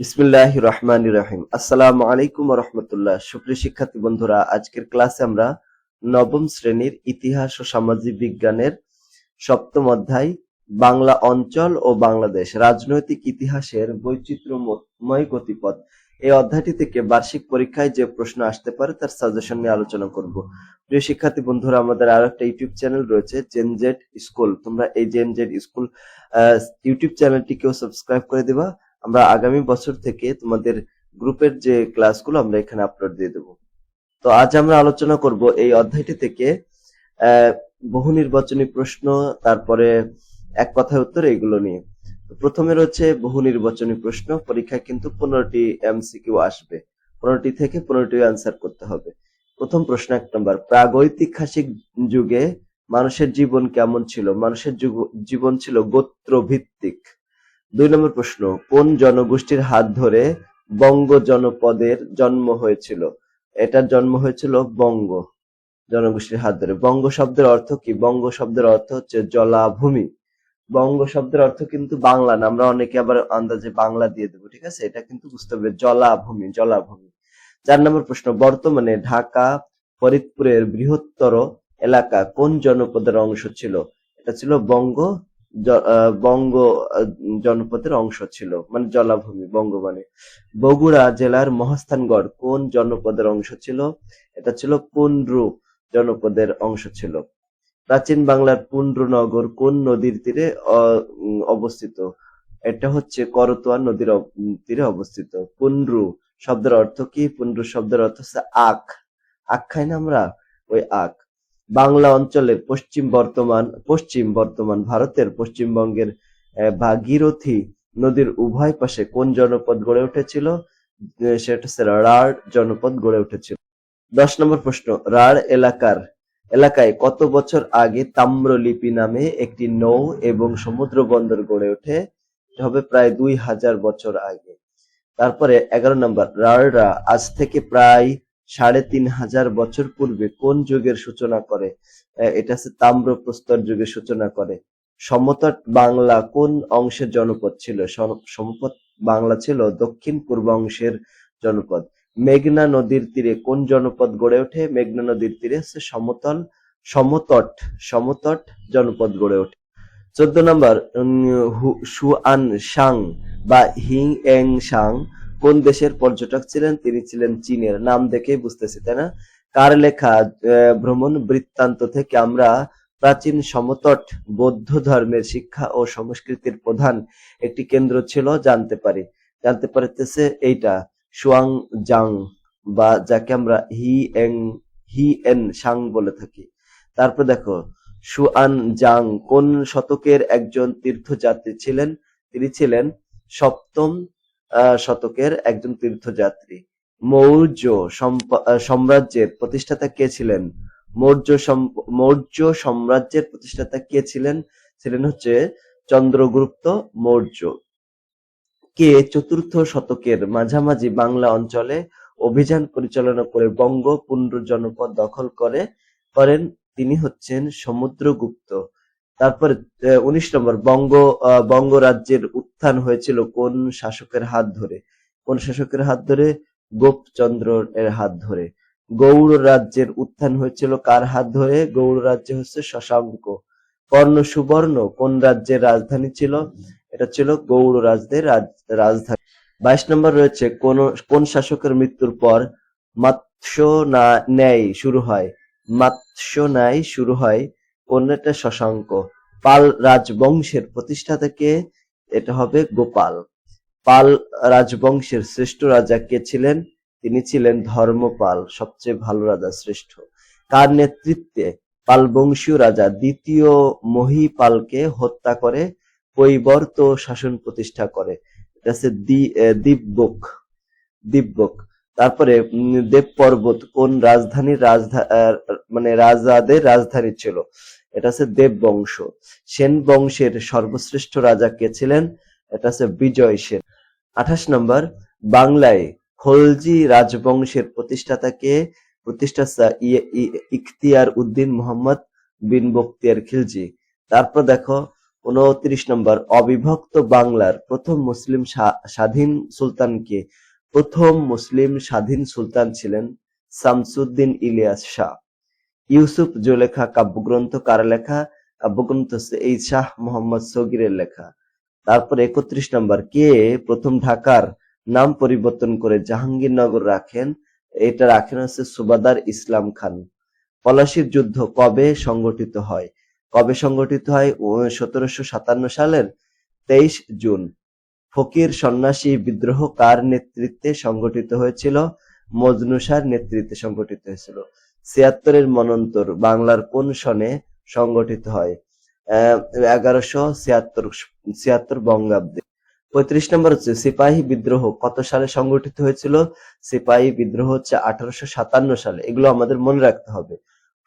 বিসমিল্লাহ রহমান রহিম। আসসালামু আলাইকুম রহমতুল্লাহ। সুপ্রিয় শিক্ষার্থী বন্ধুরা, আজকের ক্লাসে আমরা নবম শ্রেণির ইতিহাস ও সামাজিক বিজ্ঞানের সপ্তম অধ্যায়, বাংলা অঞ্চল ও বাংলাদেশ, রাজনৈতিক ইতিহাসের বৈচিত্র্যময় গতিপথ। এই অধ্যায়টি থেকে বার্ষিক পরীক্ষায় যে প্রশ্ন আসতে পারে, তার সাজেশন নিয়ে আলোচনা করব। প্রিয় শিক্ষার্থী বন্ধুরা, আমাদের আরও একটা ইউটিউব চ্যানেল রয়েছে জেনজেড স্কুল তোমরা এই জেনজেড স্কুল ইউটিউব চ্যানেলটিকেও সাবস্ক্রাইব করে দিবা। আমরা আগামী বছর থেকে তোমাদের গ্রুপের যে ক্লাসগুলো আমরা এখানে আপলোড দিয়ে দেবো। তো আজ আমরা আলোচনা করব এই অধ্যায়টি থেকে বহু নির্বাচনী প্রশ্ন, তারপরে এক কথায় উত্তর এগুলো নিয়ে। প্রথমে রয়েছে বহু নির্বাচনী প্রশ্ন, পরীক্ষায় কিন্তু পনেরোটি এমসিকিউ আসবে। পনেরোটি থেকে পনেরোটি আনসার করতে হবে। প্রথম প্রশ্ন এক নম্বর প্রাগৈতিহাসিক যুগে মানুষের জীবন কেমন ছিল? মানুষের জীবন ছিল গোত্র ভিত্তিক দুই নম্বর প্রশ্ন, কোন জনগোষ্ঠীর হাত ধরে বঙ্গ জনপদের জন্ম হয়েছিল? এটার জন্ম হয়েছিল বঙ্গ জনগোষ্ঠীর হাত ধরে। বঙ্গ শব্দের অর্থ কি? বঙ্গ শব্দের অর্থ হচ্ছে জলাভূমি। বঙ্গ শব্দের অর্থ কিন্তু বাংলা না, আমরা অনেকে আবার আন্দাজে বাংলা দিয়ে দেবো, ঠিক আছে? এটা কিন্তু বুঝতে হবে, জলাভূমি জলাভূমি। চার নম্বর প্রশ্ন, বর্তমানে ঢাকা, ফরিদপুরের বৃহত্তর এলাকা কোন জনপদের অংশ ছিল? এটা ছিল বঙ্গ বঙ্গ জনপদের অংশ ছিল মানে জলাভূমি বঙ্গ মানে বগুড়া জেলার মহাস্থানগড় কোন জনপদের অংশ ছিল? এটা ছিল পুনরু জনপদের অংশ ছিল। প্রাচীন বাংলার পুন্ড্রু নগর কোন নদীর তীরে অবস্থিত? এটা হচ্ছে করতোয়া নদীর তীরে অবস্থিত। পুন্ড্রু শব্দের অর্থ কি? পুন্ড্রু শব্দের অর্থ হচ্ছে আখ। আখ খাই না আমরা? ওই আখ। বাংলা অঞ্চলে পশ্চিম বর্তমান পশ্চিম বর্তমান ভারতের পশ্চিমবঙ্গের ভাগীরথী নদীর উভয় পাশে কোন জনপদ গড়ে উঠেছিল? সেটা হচ্ছে রাঢ় জনপদ গড়ে উঠেছিল। দশ নম্বর প্রশ্ন, রাঢ় এলাকার, এলাকায় কত বছর আগে তাম্রলিপি নামে একটি নৌ এবং সমুদ্র বন্দর গড়ে ওঠে? হবে প্রায় দুই হাজার বছর আগে। তারপরে এগারো নম্বর, রাঢ়রা আজ থেকে প্রায় সাড়ে তিন হাজার বছর পূর্বে কোন যুগের সূচনা করে? এটা হচ্ছে তাম্র প্রস্তর যুগের সূচনা করে। সমতট বাংলা কোন অংশের জনপদ ছিল? সম- সমতট বাংলা ছিল দক্ষিণ পূর্ব অংশের জনপদ। মেঘনা নদীর তীরে কোন জনপদ গড়ে ওঠে? মেঘনা নদীর তীরে হচ্ছে সমতল, সমতট সমতট জনপদ গড়ে ওঠে। চোদ্দ নম্বর সুয়ান সাং বা হিং এং সাং কোন দেশের পর্যটক ছিলেন? তিনি ছিলেন চীনের। নাম দেখেই বুঝতেছি, তাই না? কার লেখা? ভ্রমণ বৃত্তান্ত থেকে আমরা প্রাচীন সমতট বৌদ্ধ ধর্মের শিক্ষা ও সংস্কৃতির প্রধান একটি কেন্দ্র ছিল, জানতে পারি। জানতে পারতেছে এইটা সুয়াং জাং বা যাকে আমরা হি এং, হি এন সাং বলে থাকি। তারপর দেখো সুয়ান জাং কোন শতকের একজন তীর্থযাত্রী ছিলেন? তিনি ছিলেন সপ্তম শতকের একজন তীর্থযাত্রী। মৌর্য সাম্রাজ্যের প্রতিষ্ঠাতা কে ছিলেন? মৌর্য মৌর্য সাম্রাজ্যের প্রতিষ্ঠাতা কে ছিলেন? ছিলেন হচ্ছে চন্দ্রগুপ্ত মৌর্য। কে চতুর্থ শতকের মাঝামাঝি বাংলা অঞ্চলে অভিযান পরিচালনা করে বঙ্গ পুনর জনপদ দখল করে, করেন তিনি হচ্ছেন সমুদ্রগুপ্ত। তারপরে উনিশ নম্বর বঙ্গ আহ, বঙ্গ রাজ্যের উত্থান হয়েছিল কোন শাসকের হাত ধরে? কোন শাসকের হাত ধরে? গোপচন্দ্র এর হাত ধরে। গৌড় রাজ্যের উত্থান হয়েছিল কার হাত ধরে? গৌড় রাজ্য হচ্ছে শশাঙ্ক। কর্ণ সুবর্ণ কোন রাজ্যের রাজধানী ছিল? এটা ছিল গৌড় রাজ্যের রাজ- রাজধানী। বাইশ নম্বর রয়েছে কোন কোন শাসকের মৃত্যুর পর মৎস্য ন্যায় শুরু হয়? মৎস্য ন্যায় শুরু হয় কোনটা শশাঙ্ক। পাল রাজবংশের প্রতিষ্ঠাতা কে এটা হবে গোপাল। পাল রাজবংশের শ্রেষ্ঠ রাজা কে ছিলেন? তিনি ছিলেন ধর্মপাল, সবচেয়ে ভালো রাজা শ্রেষ্ঠ। তার নেতৃত্বে পাল বংশীয় রাজা দ্বিতীয় মহিপালকে হত্যা করে কৈবর্ত শাসন প্রতিষ্ঠা করে। এটা হচ্ছে দিব্যক। দিব্যক। তারপরে দেব পর্বত কোন রাজধানীর রাজধা মানে রাজাদের রাজধানী ছিল? এটা হচ্ছে দেব বংশ সেন বংশের সর্বশ্রেষ্ঠ রাজা কে ছিলেন? এটা হচ্ছে বিজয় সেন। আঠাশ নম্বর, বাংলায় খলজি রাজবংশের প্রতিষ্ঠাতা কে? প্রতিষ্ঠাতা ইখতিয়ার উদ্দিন মোহাম্মদ বিন বখতিয়ার খিলজি। তারপর দেখো, উনত্রিশ নম্বর, অবিভক্ত বাংলার প্রথম মুসলিম স্বা- স্বাধীন সুলতানকে প্রথম মুসলিম স্বাধীন সুলতান ছিলেন শামসুদ্দিন ইলিয়াস শাহ। ইউসুফ জুলেখা কাব্যগ্রন্থ, কার লেখা? কাব্যগ্রন্থ হচ্ছে এই শাহ মোহাম্মদ সগিরের লেখা। তারপর একত্রিশ নম্বর, কে প্রথম ঢাকার নাম পরিবর্তন করে জাহাঙ্গীরনগর রাখেন? এটা রাখেন হচ্ছে সুবাদার ইসলাম খান। পলাশির যুদ্ধ কবে সংগঠিত হয়? কবে সংগঠিত হয়? সতেরোশো সাতান্ন সালের তেইশ জুন। ফকির সন্ন্যাসী বিদ্রোহ কার নেতৃত্বে সংগঠিত হয়েছিল? মজনুসার নেতৃত্বে সংগঠিত হয়েছিল। ছিয়াত্তরের মনন্তর বাংলার কোন সনে সংগঠিত হয়? এগারোশো ছিয়াত্তর ছিয়াত্তর বঙ্গাব্দে। পঁয়ত্রিশ নম্বর হচ্ছে, সিপাহী বিদ্রোহ কত সালে সংগঠিত হয়েছিল? সিপাহী বিদ্রোহ হচ্ছে আঠারোশো সাতান্ন সালে। এগুলো আমাদের মনে রাখতে হবে।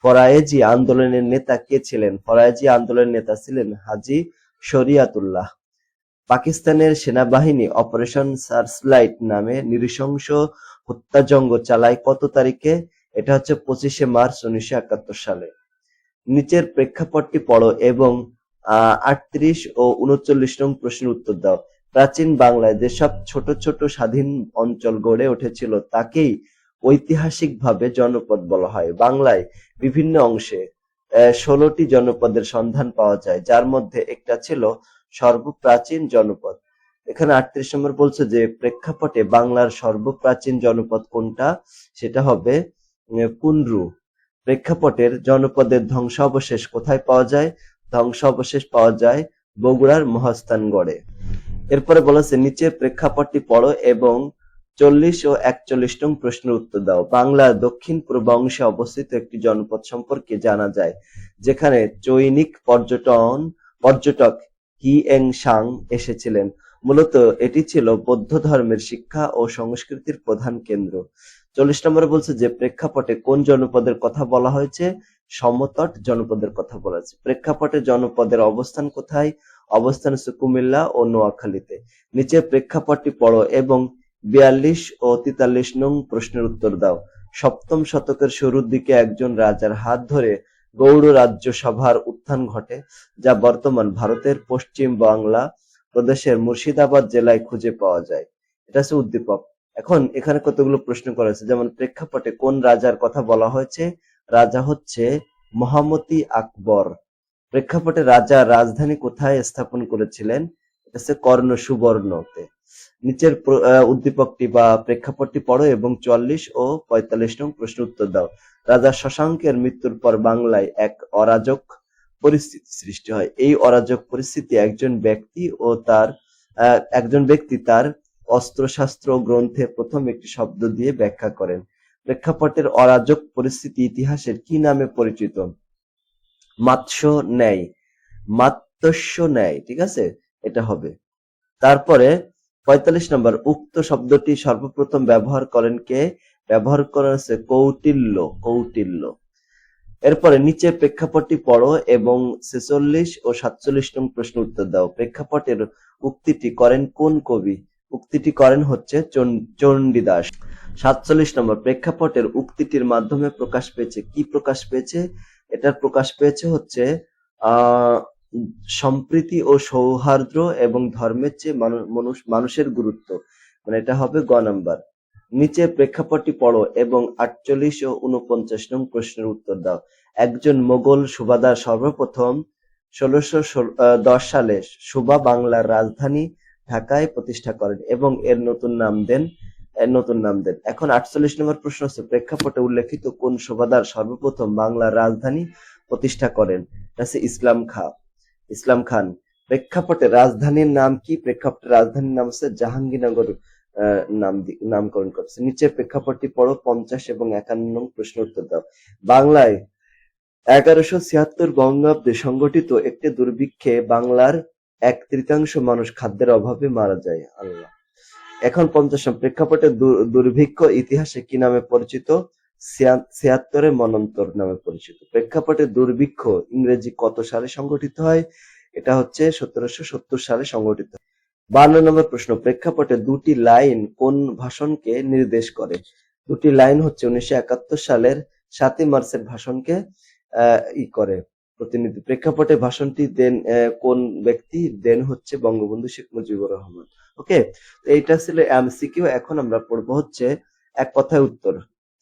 ফরায়েজি আন্দোলনের নেতা কে ছিলেন? ফরায়েজি আন্দোলনের নেতা ছিলেন হাজি শরিয়াতুল্লাহ। পাকিস্তানের সেনাবাহিনী অপারেশন সার্চলাইট নামে নৃশংস হত্যাযজ্ঞ চালায় কত তারিখে? এটা হচ্ছে পঁচিশে মার্চ উনিশশো একাত্তর সালে। নিচের প্রেক্ষাপটটি পড়ো এবং আটত্রিশ ও উনচল্লিশ নং প্রশ্নের উত্তর দাও। প্রাচীন বাংলায় যেসব ছোট ছোট স্বাধীন অঞ্চল গড়ে উঠেছিল, তাকেই ঐতিহাসিকভাবে জনপদ বলা হয়। বাংলায় বিভিন্ন অংশে ষোলোটি জনপদের সন্ধান পাওয়া যায়, যার মধ্যে একটা ছিল সর্বপ্রাচীন জনপদ। এখানে আটত্রিশ নম্বর বলছে যে, প্রেক্ষাপটে বাংলার সর্বপ্রাচীন জনপদ কোনটা? সেটা হবে পুনরু প্রেক্ষাপটের জনপদের ধ্বংসাবশেষ কোথায় পাওয়া যায়? ধ্বংসাবশেষ পাওয়া যায় বগুড়ার মহাস্থানগড়ে। এরপরে বলেছে, নিচে প্রেক্ষাপটটি পড়ো এবং চল্লিশ ও একচল্লিশ নং প্রশ্নের উত্তর দাও। বাংলার দক্ষিণ পূর্ব অংশে অবস্থিত একটি জনপদ সম্পর্কে জানা যায়, যেখানে চৈনিক পর্যটন, পর্যটক কি এং সাং এসেছিলেন। মূলত এটি ছিল বৌদ্ধ ধর্মের শিক্ষা ও সংস্কৃতির প্রধান কেন্দ্র। চল্লিশ নম্বরে বলছে যে, প্রেক্ষাপটে কোন জনপদের কথা বলা হয়েছে? সমতট জনপদের কথা বলা হয়েছে। প্রেক্ষাপটে জনপদের অবস্থান কোথায়? অবস্থান হচ্ছে কুমিল্লা ও নোয়াখালীতে। নিচে প্রেক্ষাপটটি পড়ো এবং বিয়াল্লিশ ও তেতাল্লিশ নং প্রশ্নের উত্তর দাও। সপ্তম শতকের শুরুর দিকে একজন রাজার হাত ধরে গৌড় রাজ্য সভার উত্থান ঘটে, যা বর্তমান ভারতের পশ্চিম বাংলা প্রদেশের মুর্শিদাবাদ জেলায় খুঁজে পাওয়া যায়। এটা হচ্ছে উদ্দীপক। এখন এখানে কতগুলো প্রশ্ন করা হয়েছে? যেমন প্রেক্ষাপটে কোন রাজার কথা বলা হয়েছে? রাজা হচ্ছে মহামতি আকবর। প্রেক্ষাপটে রাজা রাজধানী কোথায় স্থাপন করেছিলেন? এটা হচ্ছে কর্ণ সুবর্ণতে। নিচের উদ্দীপকটি বা প্রেক্ষাপটটি পড়ো এবং চুয়াল্লিশ ও পঁয়তাল্লিশ নং প্রশ্ন উত্তর দাও। রাজা শশাঙ্কের মৃত্যুর পর বাংলায় এক অরাজক পরিস্থিতি সৃষ্টি হয়। এই অরাজক পরিস্থিতি একজন ব্যক্তি ও তার একজন ব্যক্তি তার অস্ত্রশাস্ত্র গ্রন্থে প্রথম একটি শব্দ দিয়ে ব্যাখ্যা করেন। প্রেক্ষাপটের অরাজক পরিস্থিতি ইতিহাসের কি নামে পরিচিত? মাৎস্য ন্যায়। মাত্স্য ন্যায়, ঠিক আছে? এটা হবে। তারপরে পঁয়তাল্লিশ নম্বর, উক্ত শব্দটি সর্বপ্রথম ব্যবহার করেন কে? ব্যবহার করা হচ্ছে কৌটিল্য কৌটিল্য। এরপরে নিচে প্রেক্ষাপটটি পড়ো এবং ছেচল্লিশ ও সাতচল্লিশ নং প্রশ্ন উত্তর দাও। প্রেক্ষাপটের উক্তিটি করেন কোন কবি? উক্তিটি করেন হচ্ছে চণ্ডীদাস। সাতচল্লিশ নম্বর, প্রেক্ষাপটের উক্তিটির মাধ্যমে প্রকাশ পেয়েছে। কি প্রকাশ পেয়েছে? এটার প্রকাশ পেয়েছে হচ্ছে সম্প্রীতি ও সৌহার্দ্য এবং ধর্মের চেয়ে মানুষ মানুষের গুরুত্ব। মানে এটা হবে গ নাম্বার। নিচে প্রেক্ষাপটটি পড়ো এবং আটচল্লিশ ও উনপঞ্চাশ নং প্রশ্নের উত্তর দাও। একজন মোগল সুবাদার সর্বপ্রথম ষোলোশো দশ সালে সুবা বাংলার রাজধানী ঢাকায় প্রতিষ্ঠা করেন এবং এর নতুন নাম দেন নতুন নাম দেন। এখন আটচল্লিশ নম্বর প্রশ্ন হচ্ছে, প্রেক্ষাপটে উল্লেখিত কোন সুবাদার সর্বপ্রথম বাংলার রাজধানী প্রতিষ্ঠা করেন? ইসলাম খাঁ, ইসলাম খান। প্রেক্ষাপটে রাজধানীর নাম কি? প্রেক্ষাপটে রাজধানীর নাম হচ্ছে জাহাঙ্গীরনগর। নাম নামকরণ করছে। নিচে প্রেক্ষাপটটি পড়ো, পঞ্চাশ এবং একান্ন প্রশ্ন উত্তর দাও। বাংলায় এগারোশো ছিয়াত্তর বঙ্গাব্দে সংগঠিত একটি দুর্ভিক্ষে বাংলার এক তৃতীয়াংশ মানুষ খাদ্যের অভাবে মারা যায়। আল্লাহ। এখন পঞ্চাশ প্রেক্ষাপটে দুর্ভিক্ষ ইতিহাসে কি নামে পরিচিত? ছিয়া- ছিয়াত্তরের মনন্তর নামে পরিচিত। প্রেক্ষাপটে দুর্ভিক্ষ ইংরেজি কত সালে সংগঠিত হয়? এটা হচ্ছে সতেরোশো সত্তর সালে সংগঠিত। বান্ন নম্বর প্রশ্ন, প্রেক্ষাপটে দুটি লাইন কোন ভাষণকে নির্দেশ করে? দুটি লাইন হচ্ছে উনিশশো একাত্তর সালের সাতই মার্চের ভাষণকে ই করে। প্রতিনিধি, প্রেক্ষাপটে ভাষণটি দেন কোন ব্যক্তি? দেন হচ্ছে বঙ্গবন্ধু শেখ মুজিবুর রহমান। ওকে? তো এইটা ছিল এমসিকিউ। এখন আমরা পড়ব হচ্ছে এক কথায় উত্তর।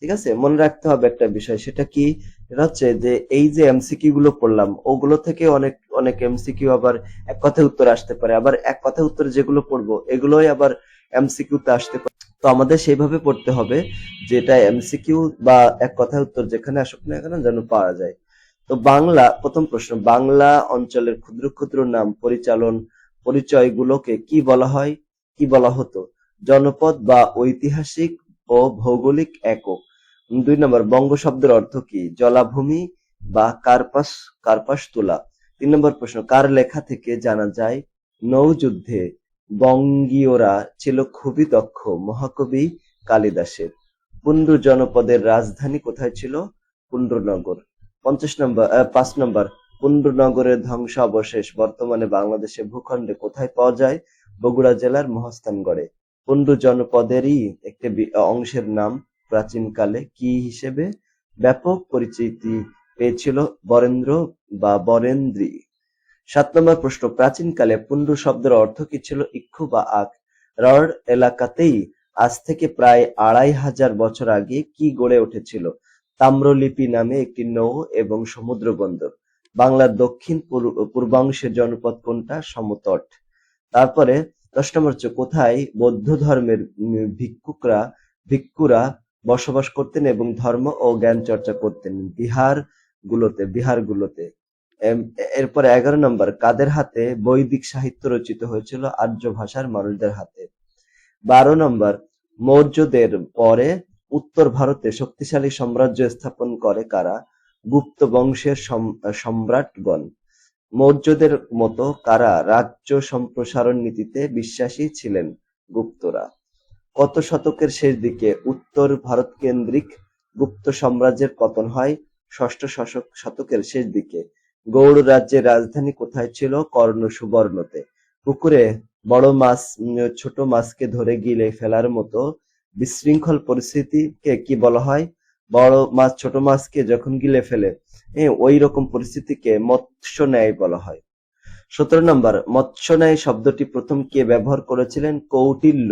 ঠিক আছে? মনে রাখতে হবে একটা বিষয়, সেটা কি? এটা হচ্ছে যে এই যে এমসিকিউ গুলো পড়লাম, ওগুলো থেকে অনেক অনেক এমসিকিউ আবার এক কথায় উত্তর আসতে পারে। আবার এক কথায় উত্তর যেগুলো পড়ব, এগুলোই আবার এমসিকিউ তে আসতে পারে। তো আমাদের সেইভাবে পড়তে হবে যেটা এমসিকিউ বা এক কথায় উত্তর যেখানে আসুক না কেন যেন পাওয়া যায়। তো বাংলা, প্রথম প্রশ্ন, বাংলা অঞ্চলের ক্ষুদ্র ক্ষুদ্র নাম পরিচালন পরিচয়গুলোকে কি বলা হয়, কি বলা হতো? জনপদ বা ঐতিহাসিক ও ভৌগোলিক একক। দুই নম্বর, বঙ্গ শব্দের অর্থ কি? জলাভূমি বা কার্পাস কার্পাস তোলা। তিন নম্বর প্রশ্ন, কার লেখা থেকে জানা যায় নৌযুদ্ধে বঙ্গীয়রা ছিল খুবই দক্ষ, মহাকবি কালিদাসের। পুন্ডু জনপদের রাজধানী কোথায় ছিল? পুন্ড্রনগর পঞ্চাশ নম্বর পাঁচ নম্বর পুন্ড্রনগরের ধ্বংসাবশেষ বর্তমানে বাংলাদেশে ভূখণ্ডে কোথায় পাওয়া যায়? বগুড়া জেলার মহাস্থানগড়ে। পুন্ডু জনপদেরই একটি অংশের নাম প্রাচীনকালে কি হিসেবে ব্যাপক পরিচিতি পেয়েছিল বরেন্দ্র বা বরেন্দ্রী? সাত নম্বর প্রশ্ন, প্রাচীনকালে পুন্ডু শব্দের অর্থ কি ছিল? ইক্ষু বা আখ। রড এলাকাতেই আজ থেকে প্রায় আড়াই হাজার বছর আগে কি গড়ে উঠেছিল? তাম্রলিপি নামে একটি নৌ এবং সমুদ্র বন্দর বাংলার দক্ষিণ পূর্ব- পূর্বাংশের জনপদ কোনটা? সমতট। তারপরে দশ নম্বর কোথায় বৌদ্ধ ধর্মের ভিক্ষুকরা, ভিক্ষুরা বসবাস করতেন এবং ধর্ম ও জ্ঞান চর্চা করতেন। বিহার গুলোতে বিহার গুলোতে। এরপরে এগারো নম্বর, কাদের হাতে বৈদিক সাহিত্য রচিত হয়েছিল? আর্য ভাষার মানুষদের হাতে। বারো নম্বর, মৌর্যদের পরে উত্তর ভারতে শক্তিশালী সাম্রাজ্য স্থাপন করে কারা? গুপ্ত বংশের সম- সম্রাটগণ। মৌর্যদের মতো কারা রাজ্য সম্প্রসারণ নীতিতে বিশ্বাসী ছিলেন গুপ্তরা? কত শতকের শেষ দিকে উত্তর ভারত কেন্দ্রিক গুপ্ত সাম্রাজ্যের পতন হয়, ষষ্ঠ শতকের শেষ দিকে গৌড় রাজ্যের রাজধানী কোথায় ছিল? কর্ণ সুবর্ণতে। পুকুরে বড় মাছ ছোট মাছকে ধরে গিলে ফেলার মতো বিশৃঙ্খল পরিস্থিতিকে কি বলা হয়? বড় মাছ, ছোট মাছকে যখন গিলে ফেলে ওই রকম পরিস্থিতিকে মৎস্য ন্যায় বলা হয়। সতেরো নম্বর, মৎস্য ন্যায় শব্দটি প্রথম কে ব্যবহার করেছিলেন? কৌটিল্য।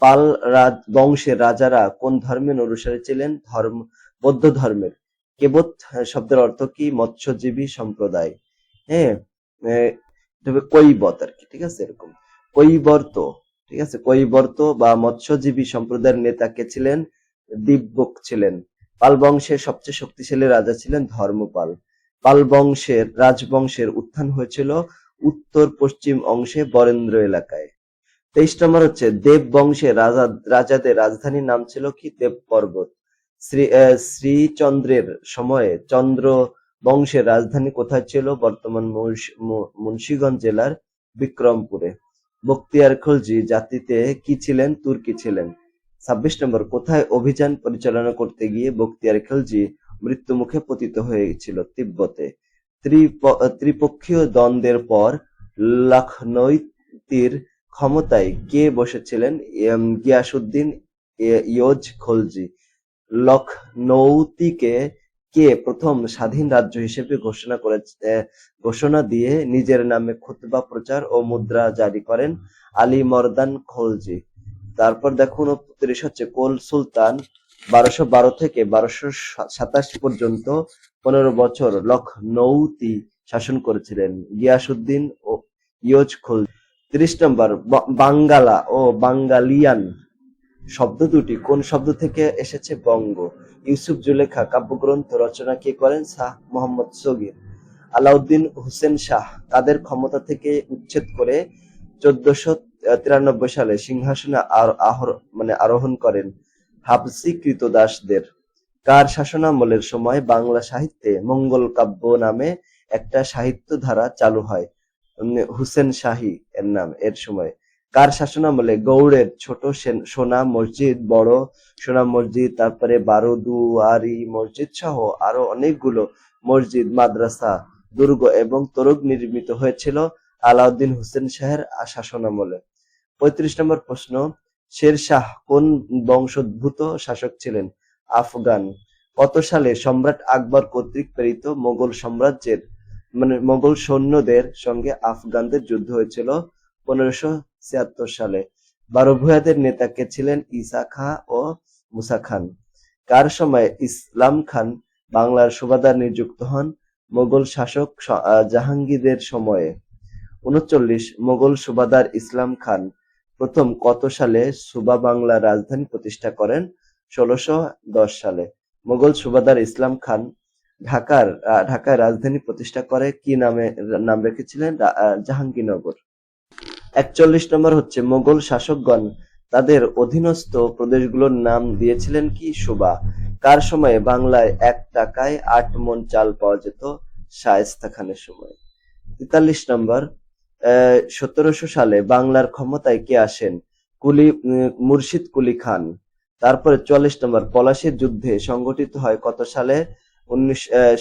পাল রাজ বংশের রাজারা কোন ধর্মের অনুসারী ছিলেন? ধর্ম, বৌদ্ধ ধর্মের। কেবত শব্দের অর্থ কি? মৎস্যজীবী সম্প্রদায়। হ্যাঁ? কৈবত আর কি, ঠিক আছে? এরকম। কৈবর্ত, ঠিক আছে? কৈবর্ত বা মৎস্যজীবী সম্প্রদায়ের নেতা কে ছিলেন? দিব্যক ছিলেন। পাল বংশের সবচেয়ে শক্তিশালী রাজা ছিলেন ধর্মপাল। পাল বংশের, রাজবংশের উত্থান হয়েছিল উত্তর পশ্চিম অংশে বরেন্দ্র এলাকায়। তেইশ নম্বর হচ্ছে, দেব বংশের রাজা, রাজাদের রাজধানীর নাম ছিল কি? দেব পর্বত। শ্রী শ্রীচন্দ্রের সময়ে চন্দ্র বংশের রাজধানী কোথায় ছিল? বর্তমান মুন্সিগঞ্জ জেলার বিক্রমপুরে। বক্তিয়ার খলজি, জাতিতে কি ছিলেন? তুর্কি ছিলেন। ছাব্বিশ নম্বর, কোথায় অভিযান পরিচালনা করতে গিয়ে বক্তিয়ার খলজি মৃত্যুমুখে পতিত হয়েছিল? তিব্বতে। ত্রিপ- ত্রিপক্ষীয় দ্বন্দ্বের পর লখনৌতির ক্ষমতায় কে বসেছিলেন? এম, গিয়াসুদ্দিন ইয়োজ খলজি। লখনৌতিকে কে প্রথম স্বাধীন রাজ্য হিসেবে ঘোষণা করে ঘোষণা দিয়ে নিজের নামে খুতবা প্রচার ও মুদ্রা জারি করেন আলী মর্দান খলজি। তারপর দেখুন উনত্রিশ হচ্ছে কোল সুলতান বারোশো বারো থেকে বারোশো সাতাশ পর্যন্ত পনেরো বছর লখনৌতি শাসন করেছিলেন। গিয়াসুদ্দিন ও ইয়োজ খলজি। তিরিশ নম্বর বাঙ্গালা ও বাঙ্গালিয়ান শব্দ দুটি কোন শব্দ থেকে এসেছে বঙ্গ? ইউসুফ জুলেখা কাব্যগ্রন্থ রচনা কে করেন? শাহ মোহাম্মদ সগির। আলাউদ্দিন হোসেন শাহ তাদের ক্ষমতা থেকে উচ্ছেদ করে চোদ্দশো তিরানব্বই সালে সিংহাসনে আর- মানে আরোহণ করেন হাবসি কৃতদাসদের কার শাসনামলের সময় বাংলা সাহিত্যে মঙ্গল কাব্য নামে একটা সাহিত্য ধারা চালু হয়। হুসেন শাহী এর নাম, এর সময়। কার শাসনামলে? গৌড়ের ছোট সেন- মসজিদ, বড় সোনা মসজিদ, তারপরে বারোদুয়ারি মসজিদ সহ আরও অনেকগুলো মসজিদ, মাদ্রাসা, দুর্গ এবং তোরগ নির্মিত হয়েছিল আলাউদ্দিন হুসেন শাহের শাসনামলে। পঁয়ত্রিশ নম্বর প্রশ্ন, শের শাহ কোন বংশোদ্ভূত শাসক ছিলেন? আফগান। কত সালে সম্রাট আকবর কর্তৃক প্রেরিত মোগল সাম্রাজ্যের মানে মোগল সৈন্যদের সঙ্গে আফগানদের যুদ্ধ হয়েছিল পনেরোশো ছিয়াত্তর সালে। বারো ভূয়াদের নেতা কে ছিলেন ঈসা খাঁ ও মুসা খান। কার সময় ইসলাম খান বাংলার সুবাদার নিযুক্ত হন? মোগল শাসক জাহাঙ্গীরের সময়ে। উনচল্লিশ, মোগল সুবাদার ইসলাম খান প্রথম কত সালে সুবা বাংলা রাজধানী প্রতিষ্ঠা করেন? ষোলশো সালে। মোগল সুবাদার ইসলাম খান ঢাকার ঢাকায় রাজধানী প্রতিষ্ঠা করে কি নামে, নাম রেখেছিলেন? জাহাঙ্গীরনগর। একচল্লিশ নম্বর হচ্ছে মোগল শাসকগণ তাদের অধীনস্থ প্রদেশগুলোর নাম দিয়েছিলেন কি? সুবা কার সময়ে বাংলায় এক টাকায় আট মন চাল পাওয়া যেত? শায়েস্তা খানের সময়। তেতাল্লিশ নম্বর সতেরোশো সালে বাংলার ক্ষমতায় কে আসেন? কুলি মুর্শিদ কুলি খান। তারপরে চুয়াল্লিশ নম্বর, পলাশির যুদ্ধে সংগঠিত হয় কত সালে?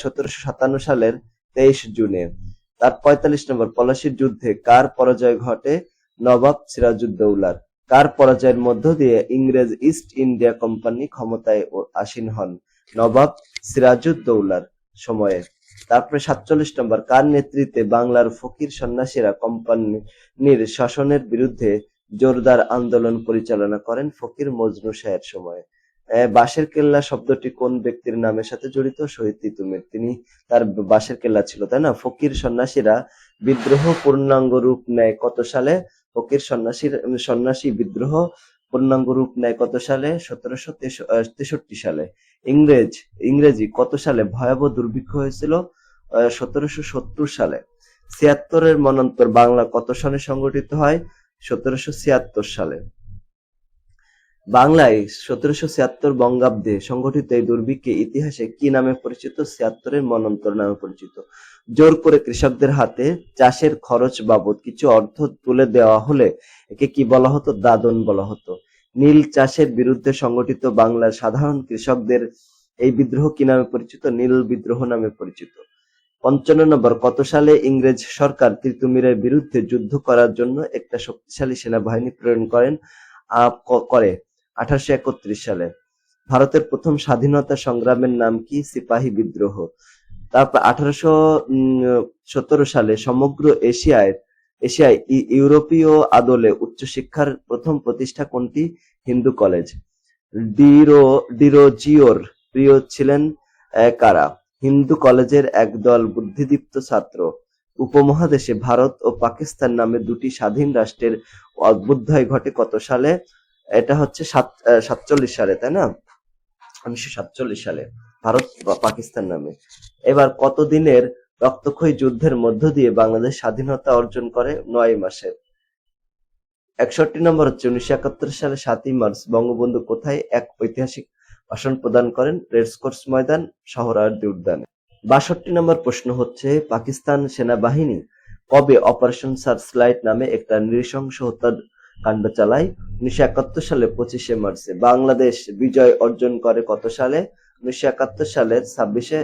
সতেরোশো সাতান্ন সালের তেইশ জুনে। তার পঁয়তাল্লিশ নম্বর পলাশির যুদ্ধে কার পরাজয় ঘটে? নবাব সিরাজউদ্দৌলার। কার পরাজয়ের মধ্য দিয়ে ইংরেজ ইস্ট ইন্ডিয়া কোম্পানি ক্ষমতায় আসীন হন? নবাব সিরাজউদ্দৌলার সময়ে। তারপরে সাতচল্লিশ নম্বর কার নেতৃত্বে বাংলার ফকির সন্ন্যাসীরা কোম্পানির শাসনের বিরুদ্ধে জোরদার আন্দোলন পরিচালনা করেন ফকির মজনু শাহের সময়ে? বাঁশের কেল্লা শব্দটি কোন ব্যক্তির নামের সাথে জড়িত? শহীদ তিতুমির তিনি তার বাঁশের কেল্লা ছিল, তাই না? ফকির সন্ন্যাসীরা বিদ্রোহ পূর্ণাঙ্গ রূপ নেয় কত সালে? ফকির সন্ন্যাসীর, সন্ন্যাসী বিদ্রোহ পূর্ণাঙ্গ রূপ নেয় কত সালে? সতেরোশো তেষট্টি সালে। ইংরেজ, ইংরেজি কত সালে ভয়াবহ দুর্ভিক্ষ হয়েছিল? সতেরোশো সত্তর সালে। ছিয়াত্তরের মনন্তর বাংলা কত সালে সংগঠিত হয়? সতেরোশো ছিয়াত্তর সালে। বাংলায় সতেরোশো ছিয়াত্তর বঙ্গাব্দে সংগঠিত এই দুর্ভিক্ষে ইতিহাসে কি নামে পরিচিত? ছিয়াত্তরের মনন্তর নামে পরিচিত। জোর করে কৃষকদের হাতে চাষের খরচ বাবদ কিছু অর্থ তুলে দেওয়া হলে একে কি বলা হতো? দাদন বলা হতো। নীল চাষের বিরুদ্ধে সংগঠিত বাংলার সাধারণ কৃষকদের এই বিদ্রোহ কি নামে পরিচিত? নীল বিদ্রোহ নামে পরিচিত। পঞ্চান্ন নম্বর, কত সালে ইংরেজ সরকার তিতুমিরের বিরুদ্ধে যুদ্ধ করার জন্য একটা শক্তিশালী সেনাবাহিনী প্রেরণ করেন করে? আঠারোশো একত্রিশ সালে। ভারতের প্রথম স্বাধীনতা সংগ্রামের নাম কি? সিপাহী বিদ্রোহ। তারপর আঠারোশো সতেরো সালে সমগ্র এশিয়ায় এশিয়ায় ইউরোপীয় আদলে উচ্চশিক্ষার প্রথম প্রতিষ্ঠা কোনটি? হিন্দু কলেজ। ডিরো, ডিরোজিওর প্রিয় ছিলেন কারা? হিন্দু কলেজের একদল বুদ্ধিদীপ্ত ছাত্র। উপমহাদেশে ভারত ও পাকিস্তান নামে দুটি স্বাধীন রাষ্ট্রের অভ্যুদয় ঘটে কত সালে? এটা হচ্ছে সাত সাতচল্লিশ সালে, তাই না? উনিশশো সাতচল্লিশ সালে, ভারত পাকিস্তান নামে। এবার কতদিনের রক্তক্ষয়ী যুদ্ধের মধ্য দিয়ে বাংলাদেশ স্বাধীনতা অর্জন করে? নয় মাসে। একষট্টি নম্বর হচ্ছে উনিশশো একাত্তর সালে সাতই মার্চ, বঙ্গবন্ধু কোথায়? এক ঐতিহাসিক ভাষণ প্রদান করেন রেসকোর্স ময়দান শহরার্দি উদ্যানে বাষট্টি নম্বর প্রশ্ন হচ্ছে, পাকিস্তান সেনাবাহিনী কবে অপারেশন সার্চলাইট নামে একটা নৃশংস হত্যাকাণ্ড চালায় উনিশশো একাত্তর সালে পঁচিশে মার্চে বাংলাদেশ বিজয় অর্জন করে কত সালে? উনিশশো একাত্তর সালের ছাব্বিশে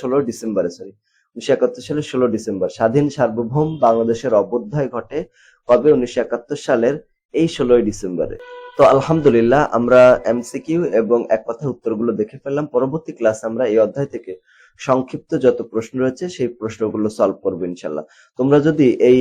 ষোলো ডিসেম্বরে সরি উনিশশো একাত্তর সালের ষোলো ডিসেম্বর। স্বাধীন সার্বভৌম বাংলাদেশের অভ্যুদয় ঘটে কবে? উনিশশো একাত্তর সালের এই ষোলোই ডিসেম্বরে। তো আলহামদুলিল্লাহ, আমরা এমসিকিউ এবং এক কথায় উত্তরগুলো দেখে ফেললাম। পরবর্তী ক্লাস আমরা এই অধ্যায় থেকে সংক্ষিপ্ত যত প্রশ্ন রয়েছে, সেই প্রশ্নগুলো সলভ করব ইনশাল্লাহ তোমরা যদি এই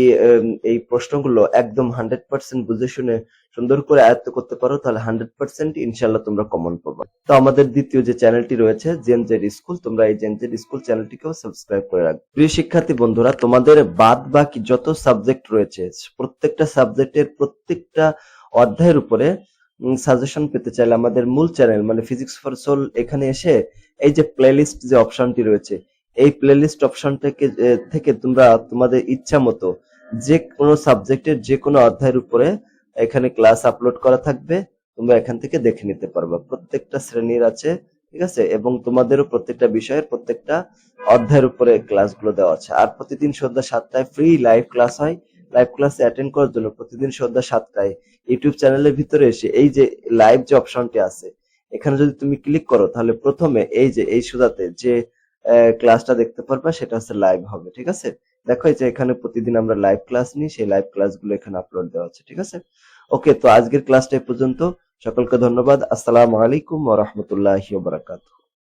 এই প্রশ্নগুলো একদম হান্ড্রেড পার্সেন্ট বুঝে শুনে সুন্দর করে আয়ত্ত করতে পারো, তাহলে হান্ড্রেড পার্সেন্ট ইনশাল্লাহ তোমরা কমন পাবে। তো আমাদের দ্বিতীয় যে চ্যানেলটি রয়েছে জেনজেড স্কুল তোমরা এই জেনজেড স্কুল চ্যানেলটিকেও সাবস্ক্রাইব করে রাখবে। প্রিয় শিক্ষার্থী বন্ধুরা, তোমাদের বাদ বাকি যত সাবজেক্ট রয়েছে, প্রত্যেকটা সাবজেক্টের প্রত্যেকটা অধ্যায়ের উপরে সাজেশন পেতে চাইলে আমাদের মূল চ্যানেল মানে ফিজিক্স ফর সোল এখানে এসে এই যে প্লেলিস্ট যে অপশনটি রয়েছে, এই প্লেলিস্ট অপশন থেকে থেকে তোমরা তোমাদের ইচ্ছা মতো যে কোনো সাবজেক্টের যে কোনো অধ্যায়ের উপরে এখানে ক্লাস আপলোড করা থাকবে, তোমরা এখান থেকে দেখে নিতে পারবে। প্রত্যেকটা শ্রেণির আছে, ঠিক আছে? এবং তোমাদেরও প্রত্যেকটা বিষয়ের প্রত্যেকটা অধ্যায়ের উপরে ক্লাসগুলো দেওয়া আছে। আর প্রতিদিন সন্ধ্যা সাতটায় ফ্রি লাইভ ক্লাস হয়। লাইভ ক্লাস অ্যাটেন্ড করার জন্য প্রতিদিন সন্ধ্যা সাতটায় ইউটিউব চ্যানেলের ভিতরে এসে এই যে লাইভ যে অপশনটি আছে এখানে যদি তুমি ক্লিক করো, তাহলে প্রথমে এই যে, এই সুদাতে যে ক্লাসটা দেখতে পারবা, সেটা হচ্ছে লাইভ হবে, ঠিক আছে? দেখো এই যে, এখানে প্রতিদিন আমরা লাইভ ক্লাস নিই, সেই লাইভ ক্লাসগুলো এখানে আপলোড দেওয়া আছে, ঠিক আছে? ওকে তো আজকের ক্লাসটা এই পর্যন্ত। সকলকে ধন্যবাদ। আসসালামু আলাইকুম ওয়া বারাকাতুহু।